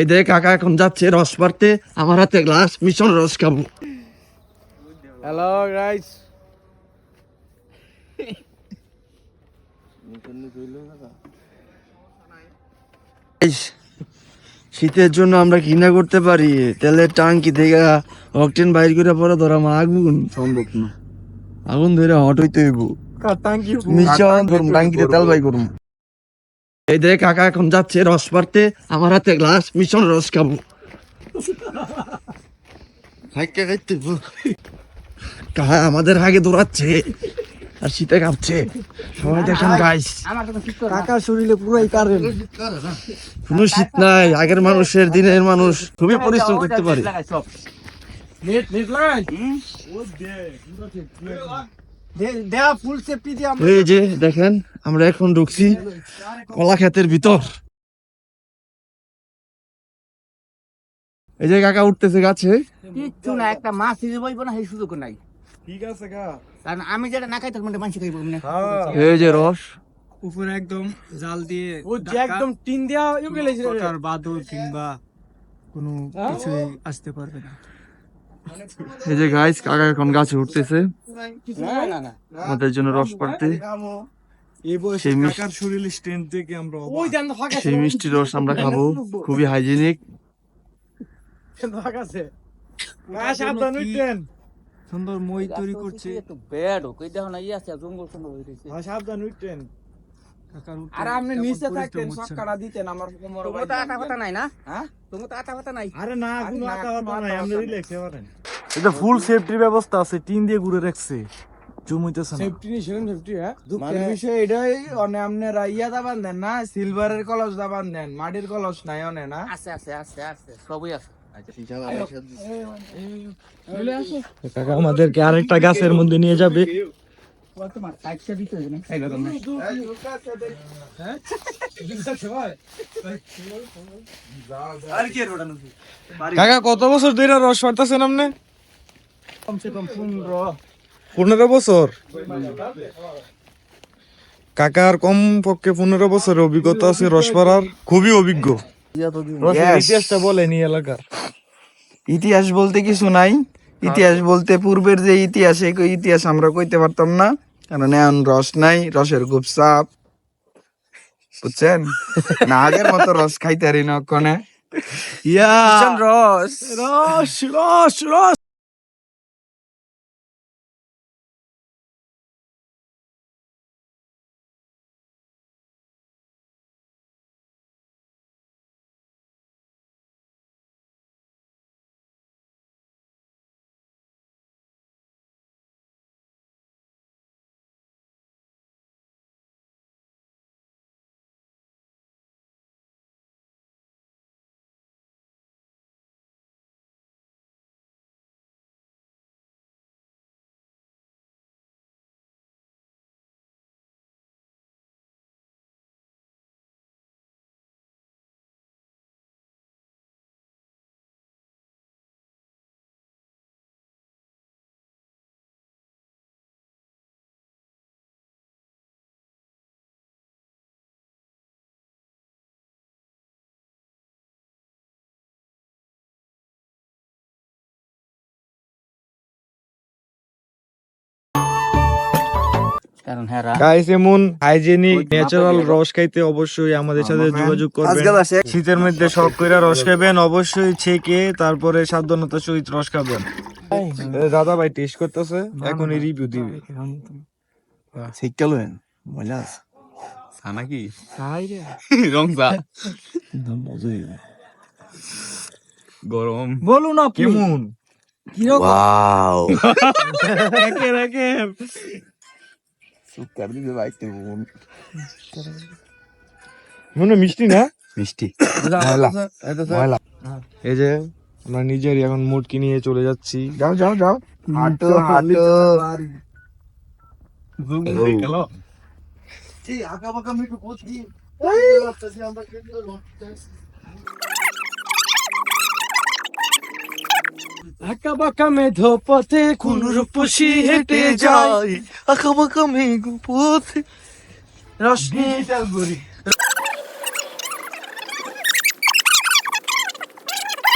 এই দেখ কাকা এখন যাচ্ছে রস পাড়তে। আমার হাতে গ্লাস মিশন রস খাব। হ্যালো গাইস ইস, শীতের জন্য আমরা কি না করতে পারি। তেলের টাঙ্কি থেকে অকটেন বাইর করে পরে ধরা আগুন। সম্ভব না। আগুন ধরে হট হইতে হইব। মিশন করুম টাঙ্কিতে তেল বাই করুম এই দেখ কাকা এখন যাচ্ছে রস পাড়তে আমার হাতে গ্লাস মিশন রস খাব। কাকা আমাদের আগে দৌড়াচ্ছে আর শীতে কাঁপছে। সবাই দেখেন গাইস কাকার শরীরে পুরাই কারেন্ট কোনো শীত নাই আগের মানুষের দিনের মানুষ। খুবই পরিশ্রম করতে পারে। নেট নেট লাগাই এই যে দেখেন আমরা এখন ঢুকছি কলা ক্ষেতের ভিতর। এই যে কাকা উঠতেছে গাছে। কিচ্ছু না একটা মাছ হিসেবে বইব না সেই সুযোগ নাই। ঠিক আছে কারণ আমি যেটা না খাই তখন মানুষ খাইব না। এই যে রস। উপরে একদম জাল দিয়ে ও যে একদম টিন কাটার বাদল কিংবা কোনো কিছুই আসতে পারবে না। এই যে গাইস কাকা এখন গাছে উঠতেছে। না না না আমাদের জন্য রস পাড়তে। সেই মিষ্টি- রস আমরা খাব। খুবই হাইজেনিক সুন্দর মই তৈরি করছে একটু বেড হোক। দেখো না ইয়ে আছে জঙ্গল সুন্দর হয়ে সাবধান উপরে আর আপনি নিচে থাকতেন হচ্ছে। সক্কাটা দিতেন আমার কোমর তো আটা কথা নাই না হ্যাঁ তোমার তো আটা কথা নাই আরে না কোনো কোনো কথা নাই আপনি রিল্যাক্স এটা ফুল সেফটির ব্যবস্থা আছে টিন দিয়ে ঘুরে রাখছে জমুইতেছে না সেফটি নি সেরকম সেফটি হ্যাঁ দুঃখের বিষয় এটাই অনে আপনারা ইয়া দাবান দেন না সিলভারের কলস দাবান দেন মাটির কলস নাই অনে না আছে আছে আছে আছে সবই আছে কাকা আমাদেরকে আরেকটা গাছের মধ্যে নিয়ে যাবে কাকা কত বছর ধরে রস পাড়তেছেন আপনি? কমসে কম পনেরো। পনেরো বছর? কাকার কম পক্ষে পনেরো বছরের অভিজ্ঞতা আছে রস পাড়ার খুবই অভিজ্ঞ। ইতিহাসটা বলেন এই এলাকার। ইতিহাস বলতে কিছু নাই। ইতিহাস বলতে পূর্বের যে ইতিহাস এই ইতিহাস আমরা কইতে পারতাম না। কারণ এখন রস নাই রসের খুব চাপ বুঝছেন না আগের মতো রস খাইতে পারি না ওখানে ইয়া রস রস রস রস গাইস এমন হাইজেনিক ন্যাচারাল রস খাইতে অবশ্যই আমাদের সাথে যোগাযোগ করবেন। শীতের মধ্যে শখ করে রস খাবেন অবশ্যই ছেকে তারপরে সাবধানতার সহিত রস খাবেন। দাদা ভাই টেস্ট করতেছে এখনই রিভিউ দিবে। মজা আছে। সানা কি রং। গরম। বলুন আপনি। কেমন? ওয়াও। একে। সুকার দিবে বাইতে মনে মিষ্টি না মিষ্টি ময়লা এই যে আমরা নিজের এখন মুটকি নিয়ে চলে যাচ্ছি। যাও যাও যাও। হাঁটো হাঁটো। আঁকা বাঁকা মেধো পথে কোন রূপসী হেঁটে যায়। আঁকা বাঁকা মেঘ পথে। রশ্মি। ডালগুড়ি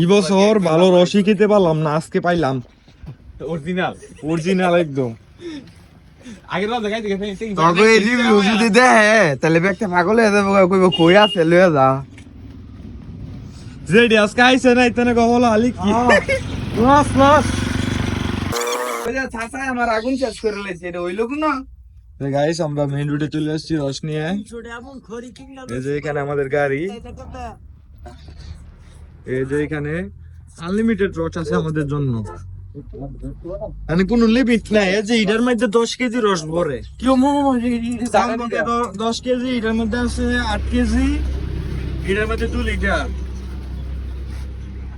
এই বছর ভালো রসই খেতে পারলাম না আজকে পাইলাম। অরিজিনাল অরিজিনাল একদম। তবে এই রিভিউ যদি দেয় তাহলে একটা পাগল হয়ে যাবে কইব কই আছে লয়ে যা। যেডি আজকে আইছে না ইতনে কহলো আলি কি লস লস। ওই আমার আগুন শেষ করে লাইছে এটা হইল না? গাইস আমরা মেইন রোডে চলে আসছি রস নিয়ে। এই যে এখানে আমাদের গাড়ি। এই যে এখানে আনলিমিটেড রস আছে আমাদের জন্য। মানে কোনো লিমিট নাই এই যে এটার মধ্যে দশ কেজি রস ভরে। মধ্যে দশ কেজি এটার মধ্যে আছে আট কেজি এটার মধ্যে দু লিটার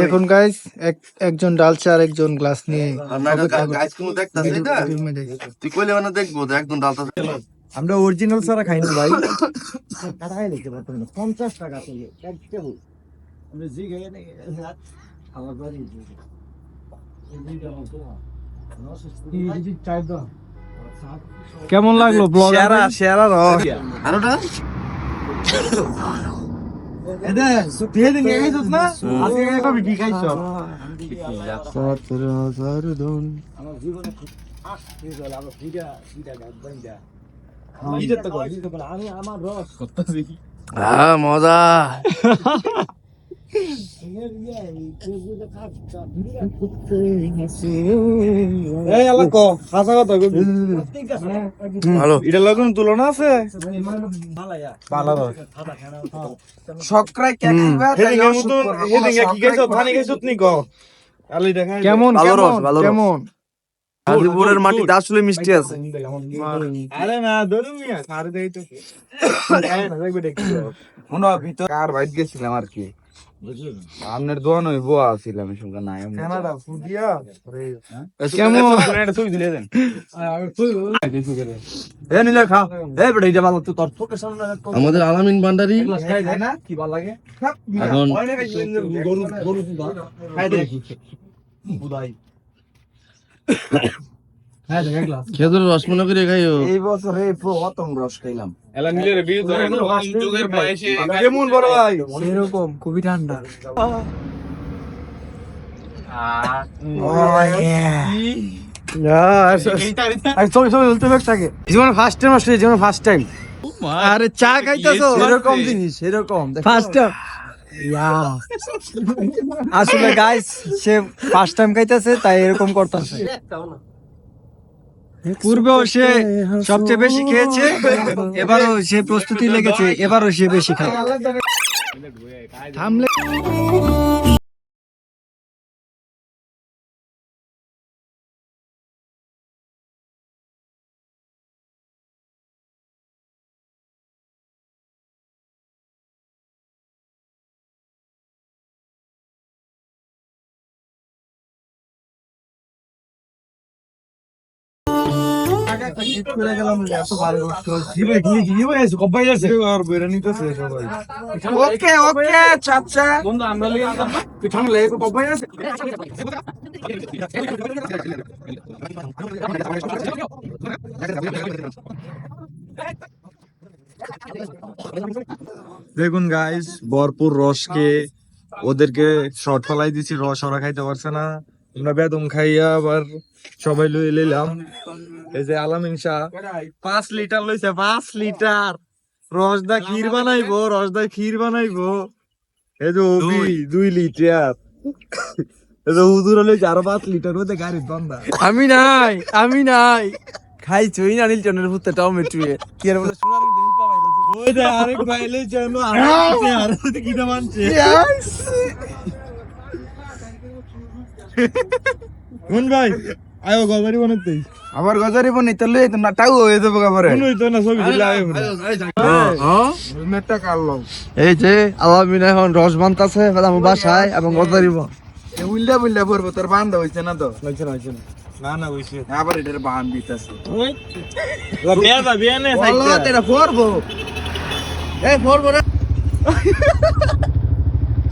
দেখুন গাইস একজন ডালছে আর একজন গ্লাস নিয়ে তুই কইলে মানে দেখব আমরা অরিজিনাল ছাড়া খাই না ভাই। কেমন লাগল ব্লগ সেরা সেরা রস। আরোটা সতেরো হাজার দন। হ্যাঁ মজা। কেমন কেমন ভালো রস। গাজীপুরের মাটিতে আসলে মিষ্টি আছে। আরে না ধরু মিয়া সারে দেই তো দেখবে দেখি ভিতর কার বাইট গেছিলাম আর কি? আপনার ওই বোয়া ছিলাম সঙ্গে নাই। আমি কানাডা ফুডিয়া কেমন? এটা তুই দিলে দেন। এ নিলে খা। এ বেটা এটা ভালো তো তোর আমাদের আলামিন ভান্ডারি। খাই যায় না? কি ভালো লাগে? এখন গরু গরু খাই দে বুদাই হ্যাঁ দেখ গ্লাস। খেজুর রস মনে করে খাইও। এই বছরে প্রথম রস খাইলাম। এলা নিলে রে বিয়ে ধরে যুগের বয়সে কেমন বড় ভাই? এরকম খুবই ঠান্ডা। ছবি ছবি তুলতে ব্যাগটাকে জীবনে ফার্স্ট টাইম আসলে জীবনে ফার্স্ট টাইম আরে চা খাইতেছো? এরকম জিনিস এরকম ফার্স্ট আসলে গাইস সে ফার্স্ট টাইম খাইতেছে তাই এরকম করতেছে। পূর্বেও সে সবচেয়ে বেশি খেয়েছে এবারও সে প্রস্তুতি লেগেছে এবারও সে বেশি খায়। থামলে ওকে ওকে চাচা। বন্ধু আমরা লিয়ে আনতাম না লেগে কবাই আছে দেখুন গাইস ভরপুর রসকে ওদেরকে শর্ট ফলাই দিছি রস ওরা খাইতে পারছে না। আমরা বেদম খাইয়া আবার সবাই লই লইলাম। এই যে আলামিন শাহ পাঁচ লিটার লইছে পাঁচ লিটার। রসদা ক্ষীর বানাইবো রসদা ক্ষীর বানাইবো। এই যে দুই। লিটার। এই যে হুজুর লইছে আরও পাঁচ লিটার ওদের গাড়ির বান্দা আমি নাই আমি নাই। খাইছি ওই নানিল জনের ভূতে টমেটো কি আর বলে সোনার ওই যে আরেক ভাই লইছে আরও আরও কিটা মানছে। কোন ভাই? আয়ো গজারি বানাতে আবার গজারি বনি তো লই তো না টাউ হয়ে যাব কাপড়ে কোন হইতো না ছবি তুলে আয়ো হেলমেটটা কাটলো এই যে আলামিন এখন রস বানতাছে আমার বাসায় এবং গজারিব উল্টা বুল্লা পড়ব তোর বান্ধা হইছে না তো? না না। হইছে। আবার এটার বান দিতেছে। বিয়া দা বিয়া নে এটা পড়ব এই পড়ব না।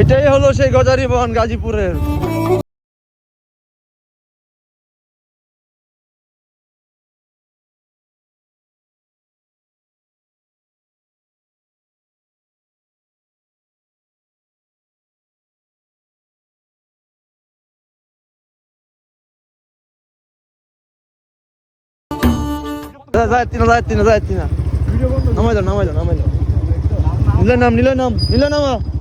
এটাই হলো সেই গজারি বন গাজীপুরের নামাই নামাই নামাই নিলে নাম নিলে নাম নিলে নাম।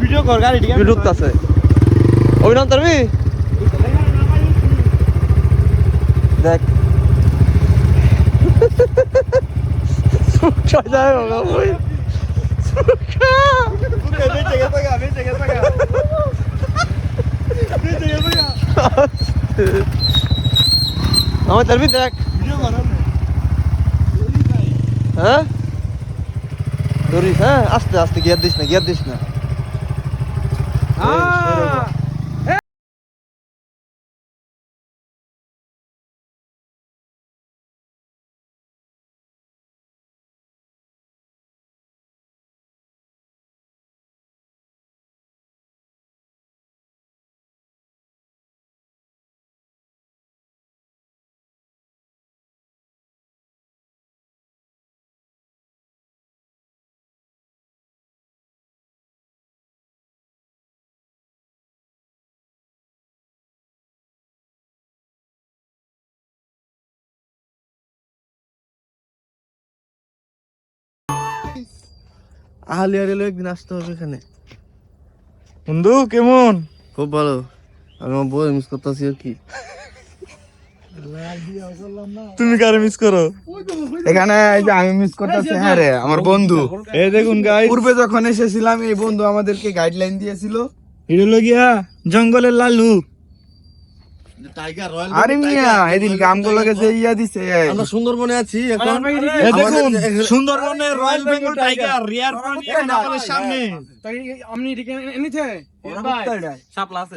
ভিডিও কর গাড়ি ঠিক বিদ্যুৎ আছে অভিনন্দন তারবি দেখ সুখা যায় বাবা ওই সুখা আমার তারবি দেখ হ্যাঁ ধরিস হ্যাঁ আস্তে আস্তে গিয়ার দিস না গিয়ার দিস না আহলিয়া রেলে একদিন আসতে হবে এখানে। বন্ধু কেমন? খুব ভালো। আমি আমার বই মিস করতেছি আর কি। তুমি কারে মিস করো? এখানে এই যে আমি মিস করতেছি হ্যাঁ রে আমার বন্ধু। এই দেখুন গাইস পূর্বে যখন এসেছিলাম এই বন্ধু আমাদেরকে গাইডলাইন দিয়েছিল। এটা হলো গিয়া জঙ্গলের লালু। আরে মিয়া এদিন কামগুলোকে যে ইয়া দিছে আমরা সুন্দরবনে আছি এখন দেখুন রয়্যাল বেঙ্গল টাইগার রিয়ার সামনে। এনেছে সাপলা আছে।